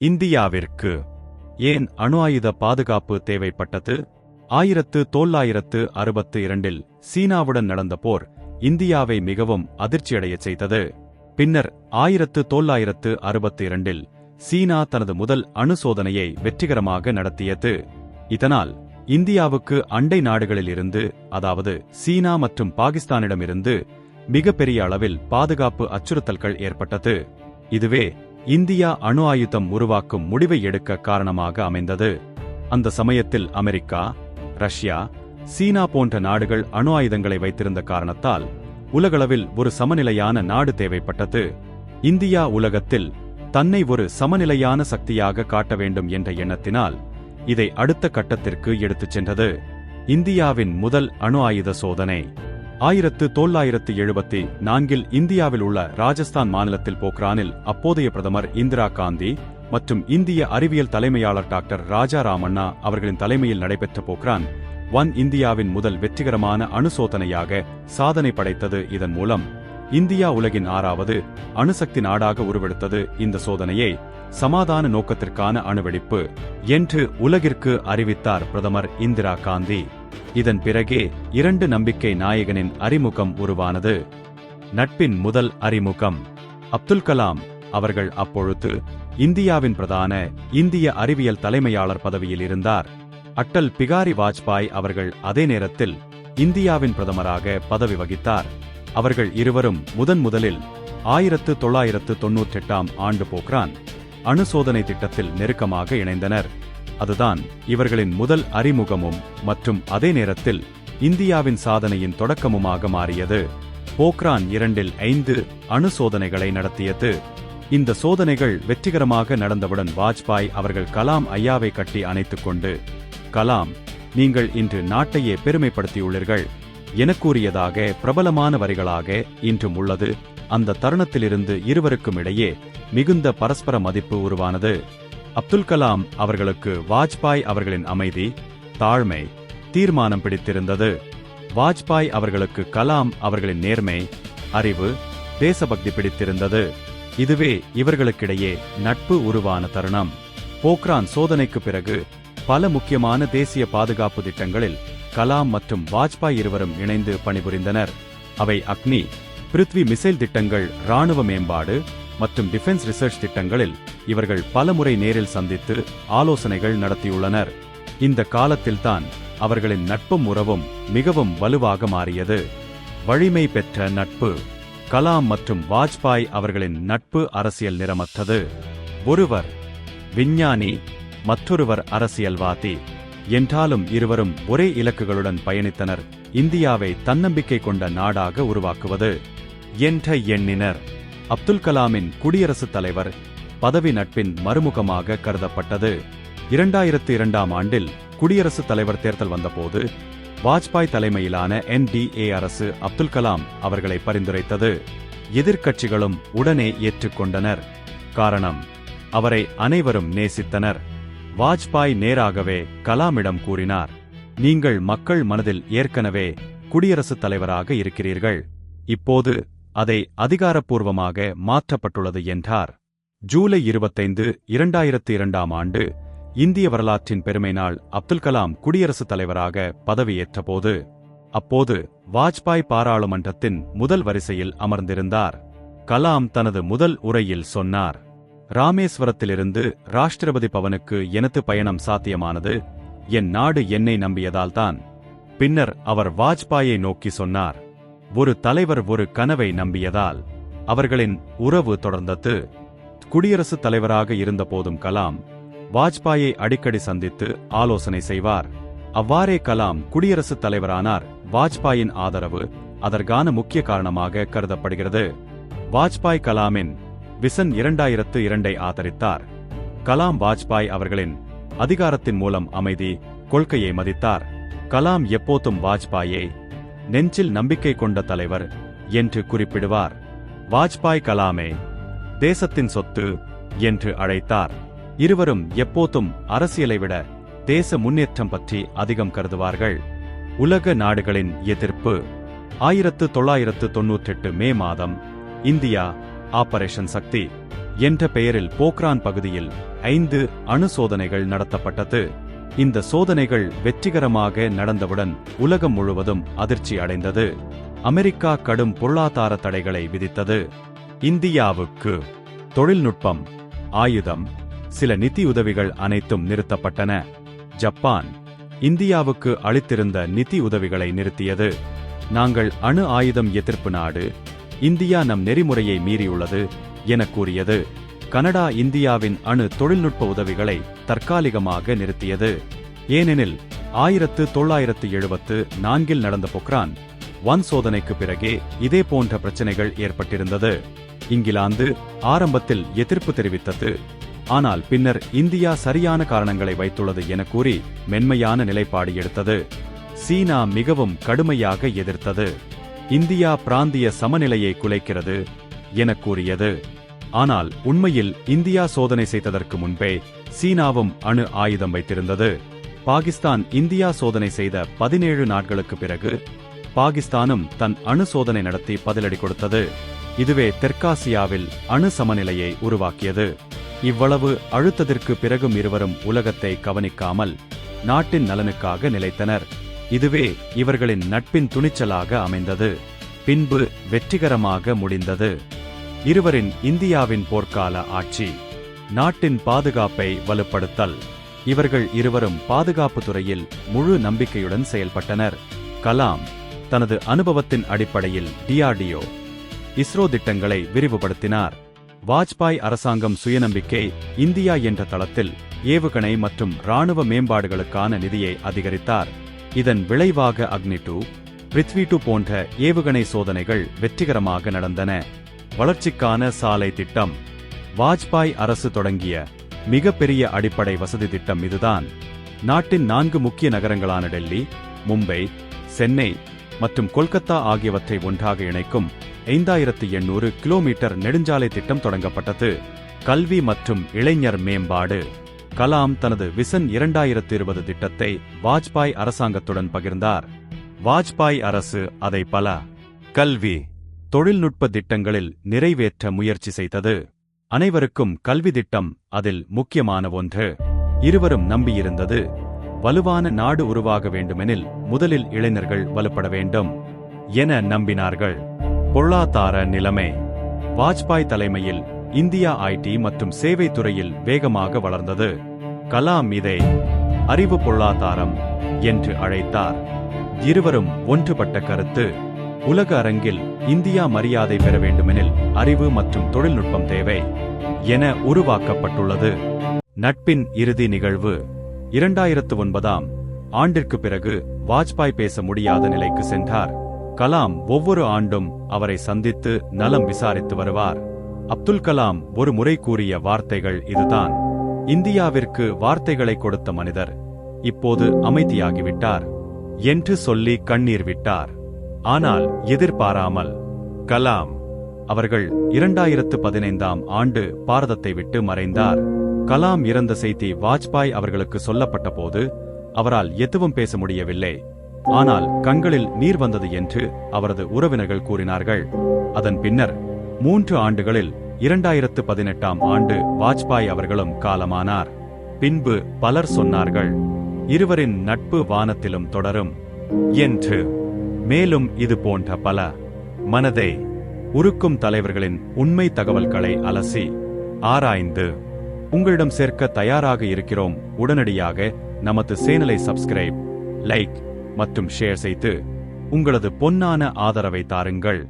இந்தியாவிற்கு ஏன் அணு ஆயுத பாதுகாப்பு தேவைப்பட்டது? ஆயிரத்து தொள்ளாயிரத்து அறுபத்து இரண்டில் சீனாவுடன் நடந்த போர் இந்தியாவை மிகவும் அதிர்ச்சியடையச் செய்தது. பின்னர் ஆயிரத்து தொள்ளாயிரத்து அறுபத்து இரண்டில் சீனா தனது முதல் அணு சோதனையை வெற்றிகரமாக நடத்தியது. இதனால் இந்தியாவுக்கு அண்டை நாடுகளில் இருந்து அதாவது சீனா மற்றும் பாகிஸ்தானிடமிருந்து மிகப்பெரிய அளவில் பாதுகாப்பு அச்சுறுத்தல்கள் ஏற்பட்டது. இதுவே இந்தியா அணு ஆயுதம் உருவாக்கும் முடிவை எடுக்க காரணமாக அமைந்தது. அந்த சமயத்தில் அமெரிக்கா ரஷ்யா சீனா போன்ற நாடுகள் அணு ஆயுதங்களை வைத்திருந்த காரணத்தால் உலகளவில் ஒரு சமநிலையான நாடு தேவைப்பட்டது. இந்தியா உலகத்தில் தன்னை ஒரு சமநிலையான சக்தியாக காட்ட வேண்டும் என்ற எண்ணத்தினால் இதை அடுத்த கட்டத்திற்கு எடுத்துச் சென்றது. இந்தியாவின் முதல் அணு ஆயுத சோதனை. ஆயிரத்து தொள்ளாயிரத்து எழுபத்தி நான்கில் இந்தியாவில் உள்ள ராஜஸ்தான் மாநிலத்தில் போக்ரானில் அப்போதைய பிரதமர் இந்திரா காந்தி மற்றும் இந்திய அறிவியல் தலைமையாளர் டாக்டர் ராஜா ராமண்ணா அவர்களின் தலைமையில் நடைபெற்ற போக்ரான் ஒன் இந்தியாவின் முதல் வெற்றிகரமான அணு சோதனையாக சாதனை படைத்தது. இதன் மூலம் இந்தியா உலகின் ஆறாவது அணுசக்தி நாடாக உருவெடுத்தது. இந்த சோதனையை சமாதான நோக்கத்திற்கான அணுவெடிப்பு என்று உலகிற்கு அறிவித்தார் பிரதமர் இந்திரா காந்தி. இதன் பிறகே இரண்டு நம்பிக்கை நாயகனின் அறிமுகம் உருவானது. நட்பின் முதல் அறிமுகம். அப்துல் கலாம் அவர்கள் அப்பொழுது இந்தியாவின் பிரதான இந்திய அறிவியல் தலைமையாளர் பதவியில் இருந்தார். அட்டல் பிகாரி வாஜ்பாய் அவர்கள் அதே நேரத்தில் இந்தியாவின் பிரதமராக பதவி வகித்தார். அவர்கள் இருவரும் முதன் முதலில் ஆயிரத்து தொள்ளாயிரத்து தொன்னூற்றெட்டாம் ஆண்டு போக்ரான் அணு சோதனை திட்டத்தில் நெருக்கமாக இணைந்தனர். அதுதான் இவர்களின் முதல் அறிமுகமும் மற்றும் அதே நேரத்தில் இந்தியாவின் சாதனையின் தொடக்கமுமாக மாறியது. போக்ரான் இரண்டில் ஐந்து அணு சோதனைகளை நடத்தியது. இந்த சோதனைகள் வெற்றிகரமாக நடந்தவுடன் வாஜ்பாய் அவர்கள் கலாம் ஐயாவை கட்டி அணைத்துக் கொண்டு கலாம் நீங்கள் இன்று நாட்டையே பெருமைப்படுத்தியுள்ளீர்கள். என கூறியதாக பிரபலமான வரிகளாக இன்றும் உள்ளது. அந்த தருணத்திலிருந்து இருவருக்கும் இடையே மிகுந்த பரஸ்பர மதிப்பு உருவானது. அப்துல் கலாம் அவர்களுக்கு வாஜ்பாய் அவர்களின் அமைதி தாழ்மை தீர்மானம் பிடித்திருந்தது. வாஜ்பாய் அவர்களுக்கு கலாம் அவர்களின் நேர்மை அறிவு தேசபக்தி பிடித்திருந்தது. இதுவே இவர்களுக்கிடையே நட்பு உருவான தருணம். போக்ரான் சோதனைக்கு பிறகு பல முக்கியமான தேசிய பாதுகாப்பு திட்டங்களில் கலாம் மற்றும் வாஜ்பாய் இருவரும் இணைந்து பணிபுரிந்தனர். அவை அக்னி பிருத்வி மிசைல் திட்டங்கள் ராணுவ மேம்பாடு மற்றும் டிஃபென்ஸ் ரிசர்ச் திட்டங்களில் இவர்கள் பலமுறை நேரில் சந்தித்து ஆலோசனைகள் நடத்தியுள்ளனர். இந்த காலத்தில்தான் அவர்களின் நட்பும் உறவும் மிகவும் வலுவாக மாறியது. வலிமை பெற்ற நட்பு கலாம் மற்றும் வாஜ்பாய் அவர்களின் நட்பு அரசியல் நிறமற்றது. ஒருவர் விஞ்ஞானி மற்றொருவர் அரசியல்வாதி. என்றாலும் இருவரும் ஒரே இலக்குகளுடன் பயணித்தனர். இந்தியாவை தன்னம்பிக்கை கொண்ட நாடாக உருவாக்குவது. என்ற எண்ணினர். அப்துல் கலாமின் குடியரசுத் தலைவர் பதவி நட்பின் மறுமுகமாக கருதப்பட்டது. இரண்டாயிரத்து இரண்டாம் ஆண்டில் குடியரசுத் தலைவர் தேர்தல் வந்தபோது வாஜ்பாய் தலைமையிலான என்டிஏ அரசு அப்துல் கலாம் அவர்களை பரிந்துரைத்தது. எதிர்க்கட்சிகளும் உடனே ஏற்றுக்கொண்டனர். காரணம் அவரை அனைவரும் நேசித்தனர். வாஜ்பாய் நேராகவே கலாமிடம் கூறினார் நீங்கள் மக்கள் மனதில் ஏற்கனவே குடியரசுத் தலைவராக இருக்கிறீர்கள். இப்போது அதை அதிகாரப்பூர்வமாக மாற்றப்பட்டுள்ளது என்றார். ஜூலை இருபத்தைந்து இரண்டாயிரத்து இரண்டாம் ஆண்டு இந்திய வரலாற்றின் பெருமை நாள் அப்துல் கலாம் குடியரசுத் தலைவராக பதவியேற்றபோது அப்போது வாஜ்பாய் பாராளுமன்றத்தின் முதல் வரிசையில் அமர்ந்திருந்தார். கலாம் தனது முதல் உரையில் சொன்னார் ராமேஸ்வரத்திலிருந்து ராஷ்டிரபதி பவனுக்கு எனது பயணம் சாத்தியமானது. என் நாடு என்னை நம்பியதால்தான் பின்னர் அவர் வாஜ்பாயை நோக்கி சொன்னார் ஒரு தலைவர் ஒரு கனவை நம்பியதால் அவர்களின் உறவு தொடர்ந்தது. குடியரசுத் தலைவராக இருந்தபோதும் கலாம் வாஜ்பாயை அடிக்கடி சந்தித்து ஆலோசனை செய்வார். அவ்வாறே கலாம் குடியரசுத் தலைவரானார். வாஜ்பாயின் ஆதரவு அதற்கான முக்கிய காரணமாக கருதப்படுகிறது. வாஜ்பாய் கலாமின் விசன் இரண்டாயிரத்து இரண்டை ஆதரித்தார். கலாம் வாஜ்பாய் அவர்களின் அதிகாரத்தின் மூலம் அமைதி கொள்கையை மதித்தார். கலாம் எப்போதும் வாஜ்பாயை நெஞ்சில் நம்பிக்கை கொண்ட தலைவர் என்று குறிப்பிடுவார். வாஜ்பாய் கலாமே தேசத்தின் சொத்து என்று அழைத்தார். இருவரும் எப்போதும் அரசியலை விட தேச முன்னேற்றம் பற்றி அதிகம் கருதுவார்கள். உலக நாடுகளின் எதிர்ப்பு ஆயிரத்து தொள்ளாயிரத்து தொன்னூற்றெட்டு மே மாதம் இந்தியா ஆபரேஷன் சக்தி என்ற பெயரில் போக்ரான் பகுதியில் ஐந்து அணு சோதனைகள் நடத்தப்பட்டது. இந்த சோதனைகள் வெற்றிகரமாக நடந்தவுடன் உலகம் முழுவதும் அதிர்ச்சி அடைந்தது. அமெரிக்கா கடும் பொருளாதார தடைகளை விதித்தது. இந்தியாவுக்கு தொழில்நுட்பம் ஆயுதம் சில நிதி உதவிகள் அனைத்தும் நிறுத்தப்பட்டன. ஜப்பான் இந்தியாவுக்கு அளித்திருந்த நிதி உதவிகளை நிறுத்தியது. நாங்கள் அணு ஆயுதம் எதிர்ப்பு நாடு இந்தியா நம் நெறிமுறையை மீறியுள்ளது என கூறியது. கனடா இந்தியாவின் அணு தொழில்நுட்ப உதவிகளை தற்காலிகமாக நிறுத்தியது. ஏனெனில் ஆயிரத்து தொள்ளாயிரத்து எழுபத்து நான்கில் நடந்த பொக்ரான் ஒன் சோதனைக்கு பிறகே இதே போன்ற பிரச்சனைகள் ஏற்பட்டிருந்தது. இங்கிலாந்து ஆரம்பத்தில் எதிர்ப்பு தெரிவித்தது. ஆனால் பின்னர் இந்தியா சரியான காரணங்களை வைத்துள்ளது என கூறி மென்மையான நிலைப்பாடு எடுத்தது. சீனா மிகவும் கடுமையாக எதிர்த்தது. இந்தியா பிராந்திய சமநிலையை குலைக்கிறது என கூறியது. ஆனால் உண்மையில் இந்தியா சோதனை செய்ததற்கு முன்பே சீனாவும் அணு ஆயுதம் வைத்திருந்தது. பாகிஸ்தான் இந்தியா சோதனை செய்த பதினேழு நாட்களுக்கு பிறகு பாகிஸ்தானும் தன் அணு சோதனை நடத்தி பதிலடி கொடுத்தது. இதுவே தெற்காசியாவில் அணு சமநிலையை உருவாக்கியது. இவ்வளவு அழுத்தத்திற்கு பிறகும் இருவரும் உலகத்தை கவனிக்காமல் நாட்டின் நலனுக்காக நிலைத்தனர். இதுவே இவர்களின் நட்பின் துணிச்சலாக அமைந்தது. பின்பு வெற்றிகரமாக முடிந்தது. இருவரின் இந்தியாவின் போர்க்கால ஆட்சி நாட்டின் பாதுகாப்பை வலுப்படுத்தல். இவர்கள் இருவரும் பாதுகாப்பு துறையில் முழு நம்பிக்கையுடன் செயல்பட்டனர். கலாம் தனது அனுபவத்தின் அடிப்படையில் டிஆர்டிஓ இஸ்ரோ திட்டங்களை விரிவுபடுத்தினார். வாஜ்பாய் அரசாங்கம் சுயநம்பிக்கை இந்தியா என்ற தளத்தில் ஏவுகணை மற்றும் ராணுவ மேம்பாடுகளுக்கான நிதியை அதிகரித்தார். இதன் விளைவாக அக்னி டூ பிருத்வி டூ போன்ற ஏவுகணை சோதனைகள் வெற்றிகரமாக நடந்தன. வளர்ச்சிக்கான சாலை திட்டம். வாஜ்பாய் அரசு தொடங்கிய மிகப்பெரிய அடிப்படை வசதி திட்டம் இதுதான். நாட்டின் நான்கு முக்கிய நகரங்களான டெல்லி மும்பை சென்னை மற்றும் கொல்கத்தா ஆகியவற்றை ஒன்றாக இணைக்கும் ஐந்தாயிரத்து எண்ணூறு கிலோமீட்டர் நெடுஞ்சாலை திட்டம் தொடங்கப்பட்டது. கல்வி மற்றும் இளைஞர் மேம்பாடு. கலாம் தனது விசன் இரண்டாயிரத்து இருபது திட்டத்தை வாஜ்பாய் அரசாங்கத்துடன் பகிர்ந்தார். வாஜ்பாய் அரசு அதை பல கல்வி தொழில்நுட்ப திட்டங்களில் நிறைவேற்ற முயற்சி செய்தது. அனைவருக்கும் கல்வி திட்டம் அதில் முக்கியமான ஒன்று. இருவரும் நம்பியிருந்தது. வலுவான நாடு உருவாக வேண்டுமெனில் முதலில் இளைஞர்கள் வலுப்பட வேண்டும் என நம்பினார்கள். பொருளாதார நிலைமை. வாஜ்பாய் தலைமையில் இந்தியா ஐடி மற்றும் சேவை துறையில் வேகமாக வளர்ந்தது. கலாம் இதை அறிவு பொருளாதாரம் என்று அழைத்தார். இருவரும் ஒன்றுபட்ட கருத்து. உலக அரங்கில் இந்தியா மரியாதை பெற வேண்டுமெனில் அறிவு மற்றும் தொழில்நுட்பம் தேவை என உருவாக்கப்பட்டுள்ளது. நட்பின் இறுதி நிகழ்வு இரண்டாயிரத்து ஒன்பதாம் ஆண்டிற்கு பிறகு வாஜ்பாய் பேச முடியாத நிலைக்கு சென்றார். கலாம் ஒவ்வொரு ஆண்டும் அவரை சந்தித்து நலம் விசாரித்து வருவார். அப்துல் கலாம் ஒரு முறை கூறிய வார்த்தைகள் இதுதான். இந்தியாவிற்கு வார்த்தைகளை கொடுத்த மனிதர். இப்போது அமைதியாகிவிட்டார். என்று சொல்லி கண்ணீர் விட்டார். ஆனால் எதிர்பாராமல் கலாம் அவர்கள் இரண்டாயிரத்து பதினைந்தாம் ஆண்டு பாரதத்தை விட்டு மறைந்தார். கலாம் இறந்த செய்தி வாஜ்பாய் அவர்களுக்கு சொல்லப்பட்ட போது அவரால் எதுவும் பேச முடியவில்லை. ஆனால் கண்களில் நீர் வந்தது என்று அவரது உறவினர்கள் கூறினார்கள். அதன் பின்னர் மூன்று ஆண்டுகளில் இரண்டாயிரத்து பதினெட்டாம் ஆண்டு வாஜ்பாய் அவர்களும் காலமானார். பின்பு பலர் சொன்னார்கள் இருவரின் நட்பு வானத்திலும் தொடரும் என்று. மேலும் இது போன்ற பல மனதை உருக்கும் தலைவர்களின் உண்மை தகவல்களை அலசி ஆராய்ந்து உங்களிடம் சேர்க்க தயாராக இருக்கிறோம். உடனடியாக நமது சேனலை சப்ஸ்கிரைப் லைக் மற்றும் ஷேர் செய்து உங்களது பொன்னான ஆதரவை தாருங்கள்.